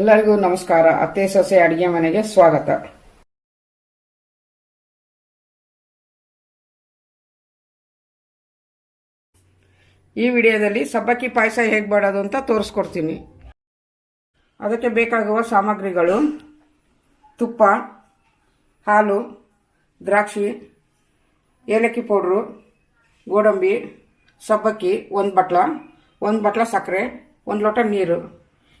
ಎಲ್ಲರಿಗೂ ನಮಸ್ಕಾರ. ಅತ್ತೆ ಸೊಸೆ ಅಡಿಗೆ ಮನೆಗೆ ಸ್ವಾಗತ. ಈ ವಿಡಿಯೋದಲ್ಲಿ ಸಬ್ಬಕ್ಕಿ ಪಾಯಸ ಹೇಗೆ ಮಾಡೋದು ಅಂತ ತೋರಿಸ್ಕೊಡ್ತೀನಿ. ಅದಕ್ಕೆ ಬೇಕಾಗುವ ಸಾಮಗ್ರಿಗಳು ತುಪ್ಪ, ಹಾಲು, ದ್ರಾಕ್ಷಿ, ಏಲಕ್ಕಿ ಪೌಡ್ರು, ಗೋಡಂಬಿ, ಸಬ್ಬಕ್ಕಿ, ಒಂದು ಬಟ್ಲ ಒಂದು ಬಟ್ಲ ಸಕ್ಕರೆ, ಒಂದು ಲೋಟ ನೀರು.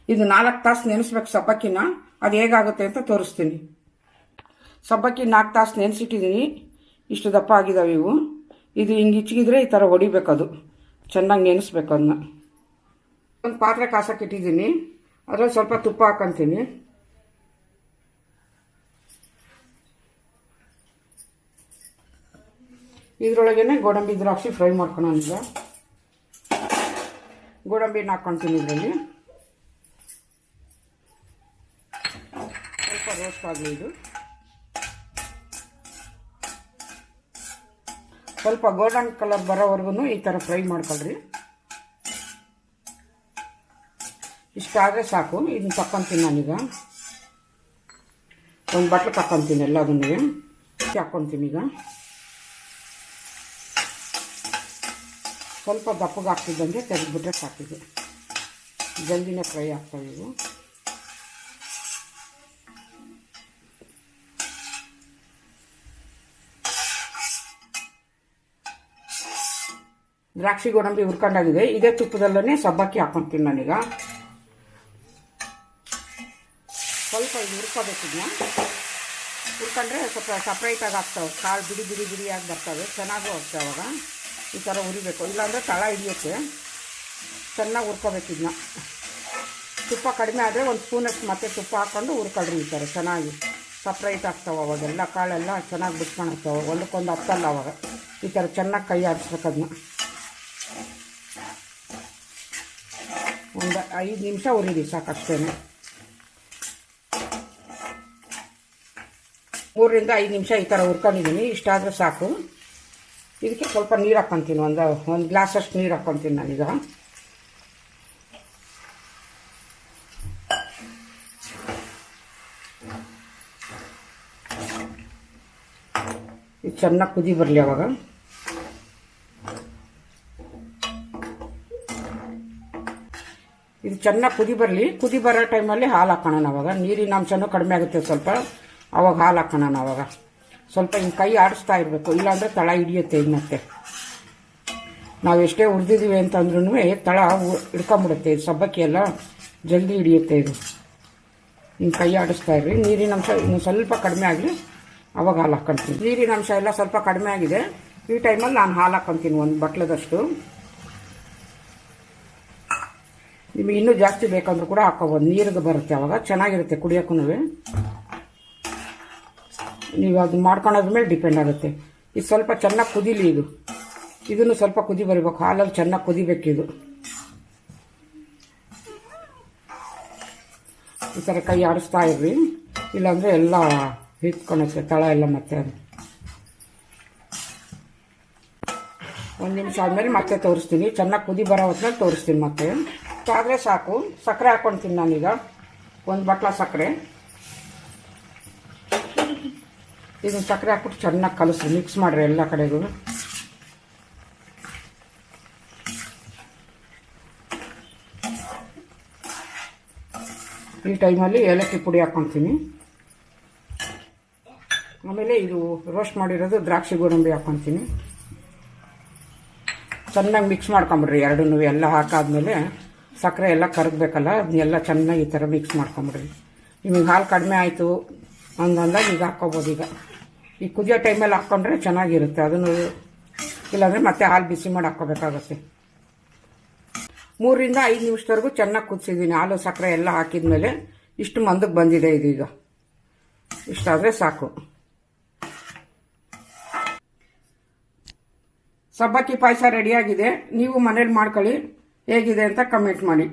ಇದು ನಾಲ್ಕು ತಾಸು ನೆನೆಸ್ಬೇಕು ಸಬ್ಬಕ್ಕಿನ ಅದು ಹೇಗಾಗುತ್ತೆ ಅಂತ ತೋರಿಸ್ತೀನಿ. ಸಬ್ಬಕ್ಕಿ ನಾಲ್ಕು ತಾಸು ನೆನೆಸಿಟ್ಟಿದ್ದೀನಿ ಇಷ್ಟು ದಪ್ಪ ಆಗಿದಾವೆ ಇವು. ಇದು ಹಿಂಗೆ ಇಚ್ಚಿಗಿದ್ರೆ ಈ ಥರ ಹೊಡಿಬೇಕದು. ಚೆನ್ನಾಗಿ ನೆನೆಸ್ಬೇಕು ಅದನ್ನ ಒಂದು ಪಾತ್ರೆ ಕಾಸಕ್ಕೆ ಇಟ್ಟಿದ್ದೀನಿ ಅದರಲ್ಲಿ ಸ್ವಲ್ಪ ತುಪ್ಪ ಹಾಕೊಂತೀನಿ. ಇದರೊಳಗೇನೆ ಗೋಡಂಬಿ ದ್ರಾಕ್ಷಿ ಫ್ರೈ ಮಾಡ್ಕೊಳೋಣ ಈಗ. ಗೋಡಂಬಿನ ಹಾಕ್ಕೊಳ್ತೀನಿ ಇದರಲ್ಲಿ ಸ್ವಲ್ಪ ರೋಸ್ಟ್ ಆಗಲಿ ಇದು. ಸ್ವಲ್ಪ ಗೋಲ್ಡನ್ ಕಲರ್ ಬರೋವರೆಗೂ ಈ ಥರ ಫ್ರೈ ಮಾಡ್ಕೊಳ್ರಿ. ಇಷ್ಟಾದರೆ ಸಾಕು, ಇದನ್ನ ತಕ್ಕೊಂತೀನಿ ನಾನೀಗ. ಒಂದು ಬಟ್ಲು ತಕ್ಕೊಂತೀನಿ ಎಲ್ಲದನ್ನೂ. ಹಾಕ್ಕೊತೀನಿ ಈಗ. ಸ್ವಲ್ಪ ದಪ್ಪಗೆ ಹಾಕ್ತಿದ್ದಂಗೆ ತೆಗೆದ್ಬಿಟ್ರೆ ಸಾಕಿದೆ. ಜಲ್ದಿನೇ ಫ್ರೈ ಆಗ್ತವೆ ಇವು. ದ್ರಾಕ್ಷಿ ಗೋಡಂಬಿ ಹುರ್ಕೊಂಡಾಗಿದೆ. ಇದೇ ತುಪ್ಪದಲ್ಲೇ ಸಬ್ಬಕ್ಕಿ ಹಾಕೊತೀನಿ ನಾನೀಗ. ಸ್ವಲ್ಪ ಇದು ಹುರ್ಕೋಬೇಕಿದ್ನ ಹುರ್ಕೊಂಡ್ರೆ ಸ್ವಲ್ಪ ಸಪ್ರೇಟಾಗಿ ಆಗ್ತವೆ. ಕಾಳು ಬಿಡಿ ಬಿಡಿ ಬಿಡಿಯಾಗಿ ಬರ್ತವೆ. ಚೆನ್ನಾಗೂ ಆಗ್ತವೆ ಅವಾಗ. ಈ ಥರ ಹುರಿಬೇಕು. ಇಲ್ಲಾಂದರೆ ತಳ ಹಿಡಿಯುತ್ತೆ. ಚೆನ್ನಾಗಿ ಹುರ್ಕೋಬೇಕಿದ್ನ ತುಪ್ಪ ಕಡಿಮೆ ಆದರೆ ಒಂದು ಸ್ಪೂನಷ್ಟು ಮತ್ತೆ ತುಪ್ಪ ಹಾಕ್ಕೊಂಡು ಹುರ್ಕೊಳ್ರಿ ಈ ಥರ ಚೆನ್ನಾಗಿ ಸಪ್ರೇಟ್ ಆಗ್ತಾವೆ ಅವಾಗೆಲ್ಲ ಕಾಳೆಲ್ಲ ಚೆನ್ನಾಗಿ ಬಿಟ್ಕೊಳತ್ತವೆ ಒಂದಕ್ಕೊಂದು ಹತ್ತಲ್ಲ ಅವಾಗ. ಈ ಥರ ಚೆನ್ನಾಗಿ ಕೈ ಆಡಿಸ್ಬೇಕು ಅದನ್ನ. ಒಂದು ಐದು ನಿಮಿಷ ಉರಿರಿ ಸಾಕಷ್ಟೇ. ಮೂರರಿಂದ ಐದು ನಿಮಿಷ ಈ ಥರ ಹುರ್ಕೊಂಡಿದ್ದೀನಿ. ಇಷ್ಟಾದರೆ ಸಾಕು. ಇದಕ್ಕೆ ಸ್ವಲ್ಪ ನೀರು ಹಾಕ್ಕೊತೀನಿ ಒಂದು ಒಂದು ಗ್ಲಾಸಷ್ಟು ನೀರು ಹಾಕ್ಕೊತೀನಿ ನಾನೀಗ. ಇದು ಚೆನ್ನಾಗಿ ಕುದಿ ಬರಲಿ ಅವಾಗ. ಇದು ಚೆನ್ನಾಗಿ ಕುದಿ ಬರಲಿ. ಕುದಿ ಬರೋ ಟೈಮಲ್ಲಿ ಹಾಲು ಹಾಕೋಣ ಅವಾಗ. ನೀರಿನ ಅಂಶನೂ ಕಡಿಮೆ ಆಗುತ್ತೆ ಸ್ವಲ್ಪ. ಅವಾಗ ಹಾಲು ಹಾಕೋಣ ಅವಾಗ. ಸ್ವಲ್ಪ ಹಿಂಗೆ ಕೈ ಆಡಿಸ್ತಾ ಇರಬೇಕು. ಇಲ್ಲಾಂದರೆ ತಳ ಹಿಡಿಯುತ್ತೆ ಇನ್ನತ್ತೆ ಮತ್ತೆ. ನಾವು ಎಷ್ಟೇ ಹುರಿದಿದ್ದೀವಿ ಅಂತಂದ್ರೂ ತಳ ಹಿಡ್ಕೊಂಬಿಡುತ್ತೆ. ಇದು ಸಬ್ಬಕ್ಕಿ ಎಲ್ಲ ಜಲ್ದಿ ಹಿಡಿಯುತ್ತೆ ಇದು. ಹಿಂಗೆ ಕೈ ಆಡಿಸ್ತಾ ಇರ್ರಿ. ನೀರಿನ ಅಂಶ ಇನ್ನು ಸ್ವಲ್ಪ ಕಡಿಮೆ ಆಗಲಿ ಅವಾಗ ಹಾಲು ಹಾಕ್ಕೊಂತೀನಿ ನೀರಿನ ಅಂಶ ಎಲ್ಲ ಸ್ವಲ್ಪ ಕಡಿಮೆ ಆಗಿದೆ. ಈ ಟೈಮಲ್ಲಿ ನಾನು ಹಾಲು ಹಾಕ್ಕೊಂತೀನಿ ಒಂದು ಬಟ್ಲದಷ್ಟು. ನಿಮಗೆ ಇನ್ನೂ ಜಾಸ್ತಿ ಬೇಕಂದ್ರೂ ಕೂಡ ಹಾಕೋಬೋದು. ನೀರಿಗೆ ಬರುತ್ತೆ ಅವಾಗ. ಚೆನ್ನಾಗಿರುತ್ತೆ ಕುಡಿಯೋಕ್ಕೂ ನೀವು. ಅದು ಮಾಡ್ಕೊಳೋದ್ರ ಮೇಲೆ ಡಿಪೆಂಡ್ ಆಗುತ್ತೆ. ಇದು ಸ್ವಲ್ಪ ಚೆನ್ನಾಗಿ ಕುದೀಲಿ ಇದು. ಇದನ್ನು ಸ್ವಲ್ಪ ಕುದಿ ಬರಬೇಕು. ಹಾಲಲ್ಲಿ ಚೆನ್ನಾಗಿ ಕುದಿಬೇಕಿದು ಈ ಥರ ಕೈ ಆಡಿಸ್ತಾ ಇರ್ರಿ. ಇಲ್ಲಾಂದರೆ ಎಲ್ಲ ಹಿತ್ಕೊಳುತ್ತೆ, ತಳ ಎಲ್ಲ ಮತ್ತೆ ಅದು ಒಂದು ನಿಮಿಷ ಆದಮೇಲೆ ಮತ್ತೆ ತೋರಿಸ್ತೀನಿ. ಚೆನ್ನಾಗಿ ಕುದಿ ಬರೋ ಹೊತ್ತಿನಲ್ಲಿ ತೋರಿಸ್ತೀನಿ ಮತ್ತೆ. ಆದರೆ ಸಾಕು. ಸಕ್ಕರೆ ಹಾಕ್ಕೊಳ್ತೀನಿ ನಾನೀಗ. ಒಂದು ಬಟ್ಲ ಸಕ್ಕರೆ ಇದು ಸಕ್ಕರೆ ಹಾಕ್ಬಿಟ್ಟು ಚೆನ್ನಾಗಿ ಕಲಸಿ ಮಿಕ್ಸ್ ಮಾಡಿರಿ ಎಲ್ಲ ಕಡೆಗೂ. ಈ ಟೈಮಲ್ಲಿ ಏಲಕ್ಕಿ ಪುಡಿ ಹಾಕ್ಕೊತೀನಿ ಆಮೇಲೆ ಇದು ರೋಸ್ಟ್ ಮಾಡಿರೋದು ದ್ರಾಕ್ಷಿ ಗೋಡಂಬಿ ಹಾಕ್ಕೊತೀನಿ ಚೆನ್ನಾಗಿ ಮಿಕ್ಸ್ ಮಾಡ್ಕೊಂಬಿಡ್ರಿ. ಎರಡನ್ನೂ ಎಲ್ಲ ಹಾಕಾದ್ಮೇಲೆ ಸಕ್ಕರೆ ಎಲ್ಲ ಕರಗಬೇಕಲ್ಲ, ಅದನ್ನೆಲ್ಲ ಚೆನ್ನಾಗಿ ಈ ಥರ ಮಿಕ್ಸ್ ಮಾಡ್ಕೊಂಬಿಡ್ರಿ. ನಿಮಗೆ ಹಾಲು ಕಡಿಮೆ ಆಯಿತು ಅಂದಂದಾಗ ಈಗ ಹಾಕ್ಕೊಬೋದು ಈಗ. ಈ ಕುದಿಯೋ ಟೈಮಲ್ಲಿ ಹಾಕ್ಕೊಂಡ್ರೆ ಚೆನ್ನಾಗಿರುತ್ತೆ. ಅದನ್ನು ಇಲ್ಲಾಂದರೆ ಮತ್ತೆ ಹಾಲು ಬಿಸಿ ಮಾಡಿ ಹಾಕ್ಕೋಬೇಕಾಗುತ್ತೆ. ಮೂರರಿಂದ ಐದು ನಿಮಿಷದವರೆಗೂ ಚೆನ್ನಾಗಿ ಕುದಿಸಿದ್ದೀನಿ ಹಾಲು, ಸಕ್ಕರೆ ಎಲ್ಲ ಹಾಕಿದ ಮೇಲೆ ಇಷ್ಟು ಮಂದಕ್ಕೆ ಬಂದಿದೆ ಇದೀಗ ಇಷ್ಟಾದರೆ ಸಾಕು. ಸಬ್ಬಕ್ಕಿ ಪಾಯಸ ರೆಡಿಯಾಗಿದೆ ನೀವು ಮನೇಲಿ ಮಾಡ್ಕೊಳ್ಳಿ. ಹೇಗಿದೆ ಅಂತ ಕಮೆಂಟ್ ಮಾಡಿ.